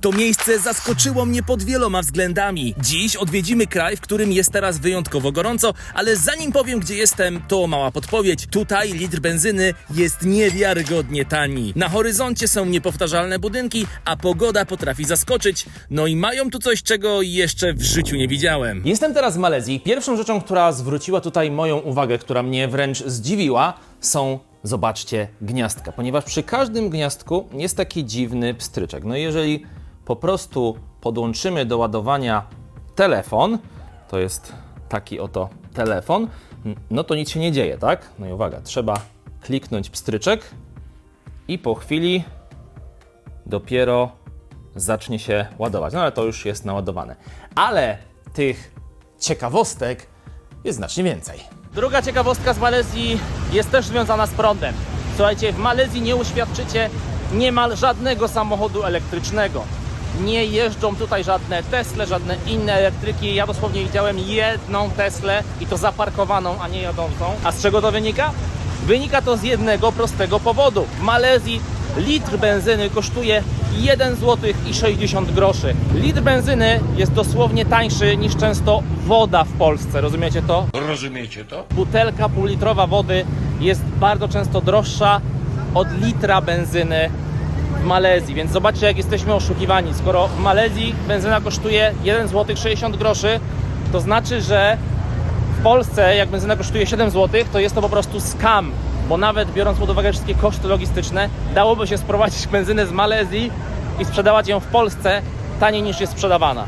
To miejsce zaskoczyło mnie pod wieloma względami. Dziś odwiedzimy kraj, w którym jest teraz wyjątkowo gorąco, ale zanim powiem, gdzie jestem, to mała podpowiedź. Tutaj litr benzyny jest niewiarygodnie tani. Na horyzoncie są niepowtarzalne budynki, a pogoda potrafi zaskoczyć. No i mają tu coś, czego jeszcze w życiu nie widziałem. Jestem teraz w Malezji. Pierwszą rzeczą, która zwróciła tutaj moją uwagę, która mnie wręcz zdziwiła, są zobaczcie gniazdka, ponieważ przy każdym gniazdku jest taki dziwny pstryczek. No i jeżeli po prostu podłączymy do ładowania telefon, to jest taki oto telefon, no to nic się nie dzieje, tak? No i uwaga, trzeba kliknąć pstryczek i po chwili dopiero zacznie się ładować. No ale to już jest naładowane. Ale tych ciekawostek jest znacznie więcej. Druga ciekawostka z Malezji jest też związana z prądem. Słuchajcie, w Malezji nie uświadczycie niemal żadnego samochodu elektrycznego. Nie jeżdżą tutaj żadne Tesle, żadne inne elektryki. Ja dosłownie widziałem jedną Teslę i to zaparkowaną, a nie jadącą. A z czego to wynika? Wynika to z jednego prostego powodu. W Malezji litr benzyny kosztuje 1 zł i 60 groszy. Litr benzyny jest dosłownie tańszy niż często woda w Polsce. Rozumiecie to? Rozumiecie to? butelka półlitrowa wody jest bardzo często droższa od litra benzyny w Malezji, więc zobaczcie jak jesteśmy oszukiwani. Skoro w Malezji benzyna kosztuje 1 zł 60 groszy, to znaczy, że w Polsce jak benzyna kosztuje 7 zł, to jest to po prostu skam, bo nawet biorąc pod uwagę wszystkie koszty logistyczne, dałoby się sprowadzić benzynę z Malezji i sprzedawać ją w Polsce taniej niż jest sprzedawana.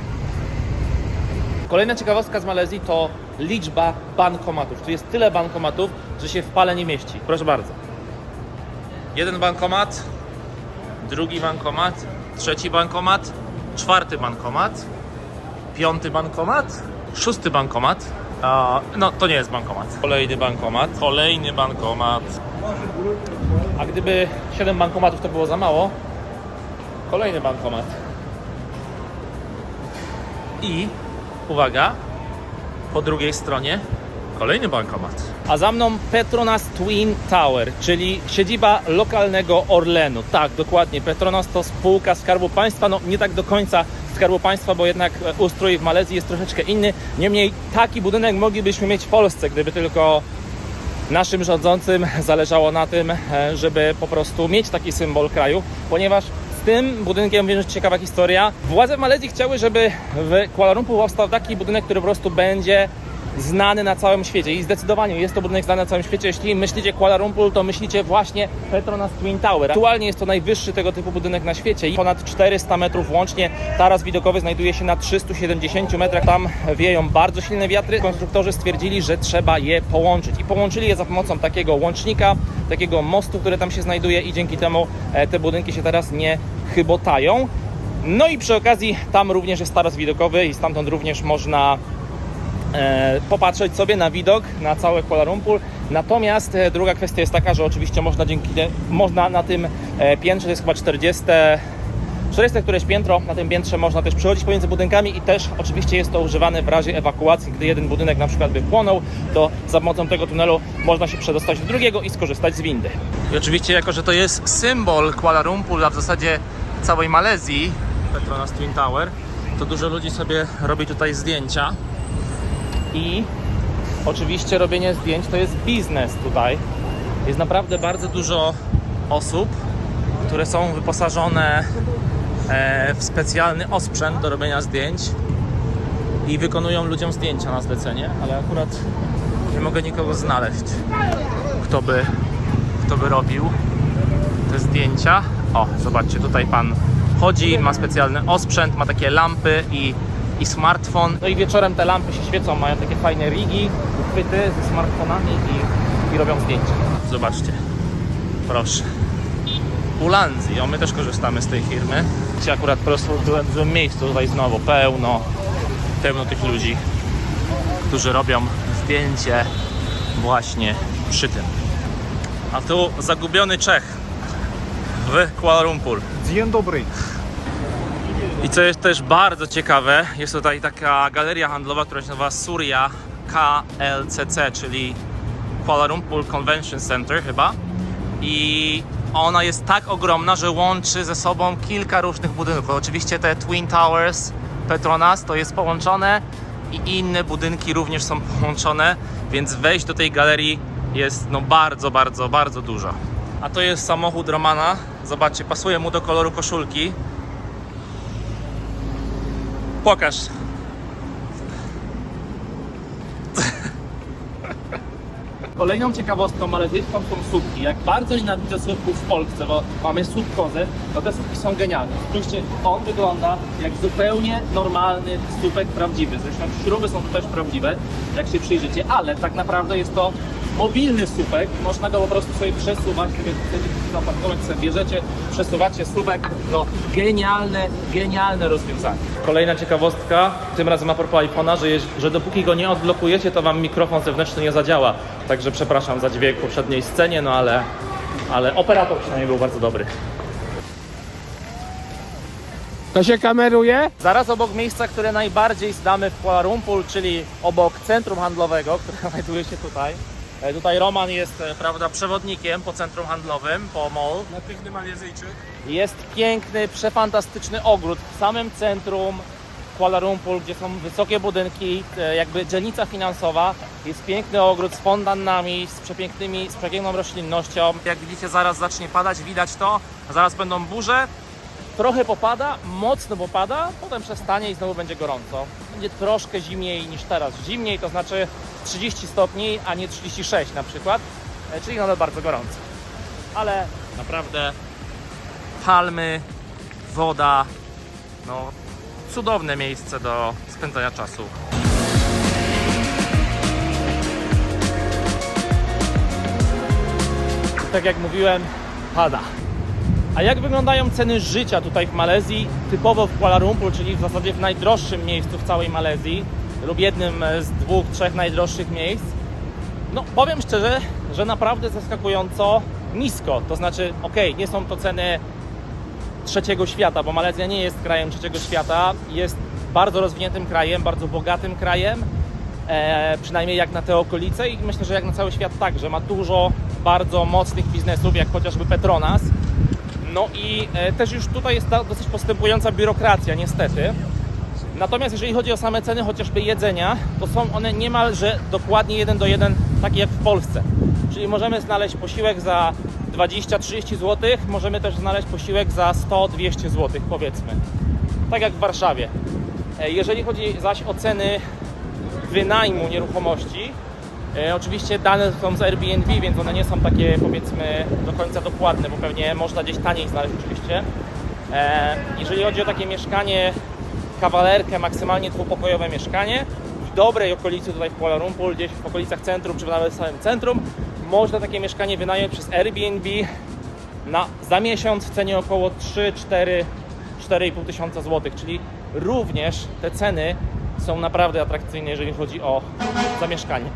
Kolejna ciekawostka z Malezji to liczba bankomatów. Tu jest tyle bankomatów, że się w pale nie mieści. Proszę bardzo. Jeden bankomat, drugi bankomat, trzeci bankomat, czwarty bankomat, piąty bankomat, szósty bankomat. A, no, to nie jest bankomat. Kolejny bankomat, kolejny bankomat. A gdyby 7 bankomatów to było za mało, kolejny bankomat. I uwaga, po drugiej stronie kolejny bankomat. A za mną Petronas Twin Tower, czyli siedziba lokalnego Orlenu. Tak, dokładnie. Petronas to spółka Skarbu Państwa. No nie tak do końca Skarbu Państwa, bo jednak e, ustrój w Malezji jest troszeczkę inny. Niemniej taki budynek moglibyśmy mieć w Polsce, gdyby tylko naszym rządzącym zależało na tym, e, żeby po prostu mieć taki symbol kraju, ponieważ z tym budynkiem wiem, że ciekawa historia. Władze w Malezji chciały, żeby w Kuala Lumpur powstał taki budynek, który po prostu będzie znany na całym świecie i zdecydowanie jest to budynek znany na całym świecie. Jeśli myślicie Kuala Lumpur, to myślicie właśnie Petronas Twin Tower. Aktualnie jest to najwyższy tego typu budynek na świecie i ponad 400 metrów łącznie. Taras widokowy znajduje się na 370 metrach. Tam wieją bardzo silne wiatry. Konstruktorzy stwierdzili, że trzeba je połączyć i połączyli je za pomocą takiego łącznika, takiego mostu, który tam się znajduje i dzięki temu e, te budynki się teraz nie chybotają. No i przy okazji tam również jest taras widokowy i stamtąd również można popatrzeć sobie na widok na całe Kuala Lumpur. Natomiast e, druga kwestia jest taka, że oczywiście można dzięki można na tym e, piętrze, to jest chyba 40 40 któreś piętro, na tym piętrze można też przechodzić pomiędzy budynkami i też oczywiście jest to używane w razie ewakuacji, gdy jeden budynek na przykład by płonął, to za pomocą tego tunelu można się przedostać do drugiego i skorzystać z windy. I oczywiście jako, że to jest symbol Kuala Lumpur, a w zasadzie całej Malezji, Petronas Twin Tower, to dużo ludzi sobie robi tutaj zdjęcia i oczywiście robienie zdjęć to jest biznes tutaj. Jest naprawdę bardzo dużo osób, które są wyposażone e, w specjalny osprzęt do robienia zdjęć i wykonują ludziom zdjęcia na zlecenie, ale akurat nie mogę nikogo znaleźć, kto by, kto by robił te zdjęcia. O, zobaczcie, tutaj pan chodzi, ma specjalny osprzęt, ma takie lampy i, i smartfon. No i wieczorem te lampy się świecą, mają takie fajne rigi, uchwyty ze smartfonami i, i robią zdjęcia. Zobaczcie, proszę. Ulandzi, o my też korzystamy z tej firmy. Dzisiaj akurat po prostu byłem w złym miejscu, tutaj znowu pełno, pełno tych ludzi, którzy robią zdjęcie właśnie przy tym. A tu zagubiony Czech w Kuala Lumpur. Dzień dobry. I co jest też bardzo ciekawe, jest tutaj taka galeria handlowa, która się nazywa Surya KLCC, czyli Kuala Lumpur Convention Center chyba. i ona jest tak ogromna, że łączy ze sobą kilka różnych budynków. Oczywiście te Twin Towers Petronas to jest połączone i inne budynki również są połączone, więc wejść do tej galerii jest no bardzo, bardzo, bardzo dużo. A to jest samochód Romana. Zobaczcie, pasuje mu do koloru koszulki. Pokaż. Kolejną ciekawostką malezyjską są słupki. Jak bardzo nienawidzę słupków w Polsce, bo mamy słup kozę, to te słupki są genialne. Spójrzcie, on wygląda jak zupełnie normalny słupek prawdziwy. Zresztą śruby są też prawdziwe, jak się przyjrzycie, ale tak naprawdę jest to mobilny słupek. Można go po prostu sobie przesuwać, chcecie zapakować sobie bierzecie, przesuwacie słupek. No genialne, genialne rozwiązanie. Kolejna ciekawostka, tym razem a propos iPhone'a, że, jeż- że dopóki go nie odblokujecie, to wam mikrofon zewnętrzny nie zadziała. Także przepraszam za dźwięk w poprzedniej scenie, no ale, ale operator przynajmniej był bardzo dobry. To się kameruje? Zaraz obok miejsca, które najbardziej znamy w Kuala Lumpur, czyli obok centrum handlowego, które znajduje się tutaj. E, Tutaj Roman jest, e, prawda, przewodnikiem po centrum handlowym, po mall. Na piękny Malezyjczyk. Jest piękny, przefantastyczny ogród w samym centrum Kuala Lumpur, gdzie są wysokie budynki, e, jakby dzielnica finansowa. Jest piękny ogród z fontannami, z przepięknymi, z przepiękną roślinnością. Jak widzicie, zaraz zacznie padać, widać to. Zaraz będą burze. Trochę popada, mocno popada, potem przestanie i znowu będzie gorąco. Będzie troszkę zimniej niż teraz. Zimniej to znaczy 30 stopni, a nie 36 na przykład, e, czyli nadal bardzo gorąco. Ale naprawdę palmy, woda, no cudowne miejsce do spędzania czasu. Tak jak mówiłem, pada. A jak wyglądają ceny życia tutaj w Malezji, typowo w Kuala Lumpur, czyli w zasadzie w najdroższym miejscu w całej Malezji lub jednym z dwóch, trzech najdroższych miejsc? No, powiem szczerze, że naprawdę zaskakująco nisko. To znaczy, ok, nie są to ceny trzeciego świata, bo Malezja nie jest krajem trzeciego świata, jest bardzo rozwiniętym krajem, bardzo bogatym krajem, e, przynajmniej jak na te okolice i myślę, że jak na cały świat także. Ma dużo bardzo mocnych biznesów, jak chociażby Petronas. No i e, też już tutaj jest dosyć postępująca biurokracja, niestety. Natomiast jeżeli chodzi o same ceny chociażby jedzenia, to są one niemalże dokładnie jeden do jeden takie jak w Polsce. Czyli możemy znaleźć posiłek za 20-30 zł, możemy też znaleźć posiłek za 100-200 zł powiedzmy. Tak jak w Warszawie. E, Jeżeli chodzi zaś o ceny wynajmu nieruchomości, oczywiście dane są z Airbnb, więc one nie są takie powiedzmy do końca dokładne, bo pewnie można gdzieś taniej znaleźć oczywiście. E, Jeżeli chodzi o takie mieszkanie kawalerkę, maksymalnie dwupokojowe mieszkanie w dobrej okolicy tutaj w Kuala Lumpur, gdzieś w okolicach centrum, czy nawet w samym centrum, można takie mieszkanie wynająć przez Airbnb na, za miesiąc w cenie około 3, 4, 4,5 tysiąca złotych, czyli również te ceny są naprawdę atrakcyjne, jeżeli chodzi o zamieszkanie.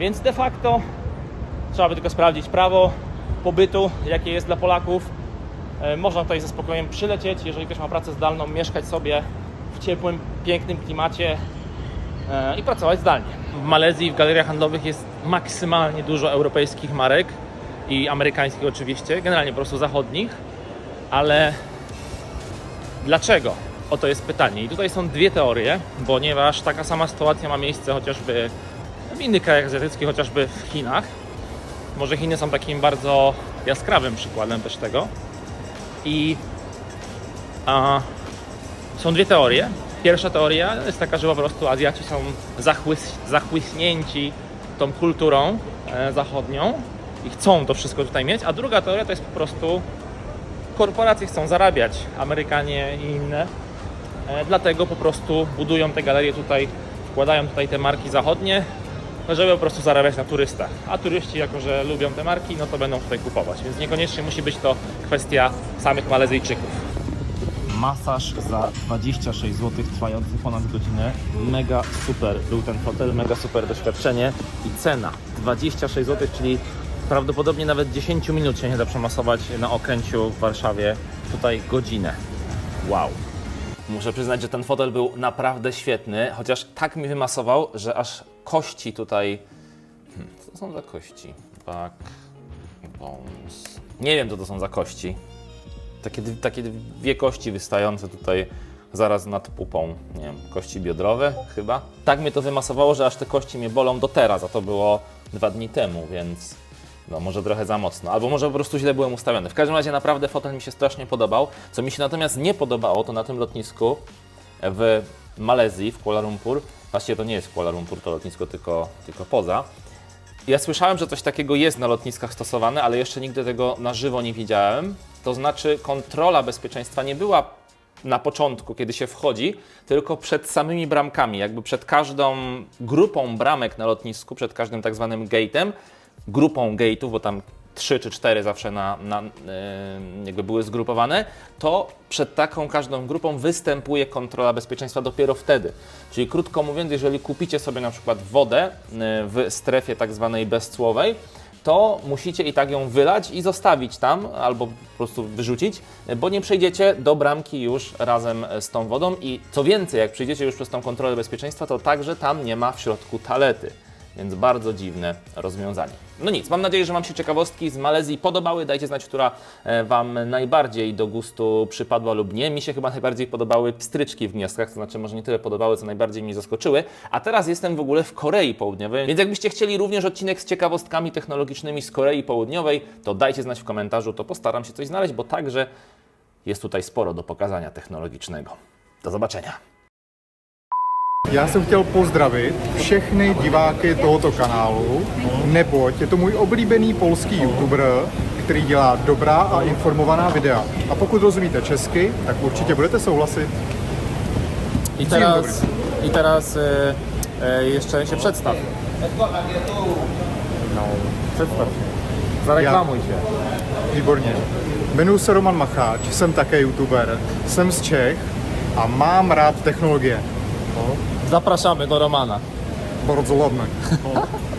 Więc de facto trzeba by tylko sprawdzić prawo pobytu, jakie jest dla Polaków. E, Można tutaj ze spokojem przylecieć, jeżeli ktoś ma pracę zdalną, mieszkać sobie w ciepłym, pięknym klimacie e, i pracować zdalnie. W Malezji w galeriach handlowych jest maksymalnie dużo europejskich marek i amerykańskich oczywiście, generalnie po prostu zachodnich, ale dlaczego? Oto jest pytanie. I tutaj są dwie teorie, ponieważ taka sama sytuacja ma miejsce chociażby w innych krajach azjatyckich, chociażby w Chinach. Może Chiny są takim bardzo jaskrawym przykładem też tego. I a, są dwie teorie. Pierwsza teoria jest taka, że po prostu Azjaci są zachłys, zachłyśnięci tą kulturą e, zachodnią i chcą to wszystko tutaj mieć, a druga teoria to jest po prostu korporacje chcą zarabiać, Amerykanie i inne, e, dlatego po prostu budują te galerie tutaj, wkładają tutaj te marki zachodnie, żeby po prostu zarabiać na turystach. A turyści, jako że lubią te marki, no to będą tutaj kupować, więc niekoniecznie musi być to kwestia samych Malezyjczyków masaż za 26 zł trwający ponad godzinę. Mega super był ten hotel, mega super doświadczenie i cena 26 zł, czyli prawdopodobnie nawet 10 minut się nie da przemasować na okręciu w Warszawie. Tutaj godzinę. Wow. Muszę przyznać, że ten fotel był naprawdę świetny, chociaż tak mi wymasował, że aż kości tutaj. Hmm, co są za kości? Back bones. Nie wiem, co to są za kości. Takie, takie dwie kości wystające tutaj zaraz nad pupą. Nie wiem, kości biodrowe chyba. Tak mnie to wymasowało, że aż te kości mnie bolą do teraz, a to było dwa dni temu, więc no może trochę za mocno. Albo może po prostu źle byłem ustawiony. W każdym razie naprawdę fotel mi się strasznie podobał. Co mi się natomiast nie podobało, to na tym lotnisku w Malezji, w Kuala Lumpur, właściwie to nie jest Kuala Lumpur to lotnisko, tylko, tylko poza, ja słyszałem, że coś takiego jest na lotniskach stosowane, ale jeszcze nigdy tego na żywo nie widziałem. To znaczy, kontrola bezpieczeństwa nie była na początku, kiedy się wchodzi, tylko przed samymi bramkami, jakby przed każdą grupą bramek na lotnisku, przed każdym tak zwanym gate'em, grupą gate'ów, bo tam trzy czy cztery zawsze na, na, yy, jakby były zgrupowane, to przed taką każdą grupą występuje kontrola bezpieczeństwa dopiero wtedy. Czyli krótko mówiąc, jeżeli kupicie sobie na przykład wodę yy, w strefie tak zwanej bezcłowej, to musicie i tak ją wylać i zostawić tam, albo po prostu wyrzucić, bo nie przejdziecie do bramki już razem z tą wodą i co więcej, jak przejdziecie już przez tą kontrolę bezpieczeństwa, to także tam nie ma w środku talety. Więc bardzo dziwne rozwiązanie. No nic, mam nadzieję, że Wam się ciekawostki z Malezji podobały. Dajcie znać, która e, Wam najbardziej do gustu przypadła lub nie. Mi się chyba najbardziej podobały pstryczki w gniazdkach, to znaczy może nie tyle podobały, co najbardziej mnie zaskoczyły. A teraz jestem w ogóle w Korei Południowej, więc jakbyście chcieli również odcinek z ciekawostkami technologicznymi z Korei Południowej, to dajcie znać w komentarzu, to postaram się coś znaleźć, bo także jest tutaj sporo do pokazania technologicznego. Do zobaczenia. Já jsem chtěl pozdravit všechny diváky tohoto kanálu, neboť je to můj oblíbený polský youtuber, který dělá dobrá a informovaná videa. A pokud rozumíte česky, tak určitě budete souhlasit. I teraz, i teraz e, e, jeszcze się przedstaw. No, przedstaw się. Zareklamuj się. Výborně. Jmenuji se Roman Macháč, jsem také youtuber, jsem z Čech a mám rád technologie. Zapraszamy do Romana. Bardzo ładne.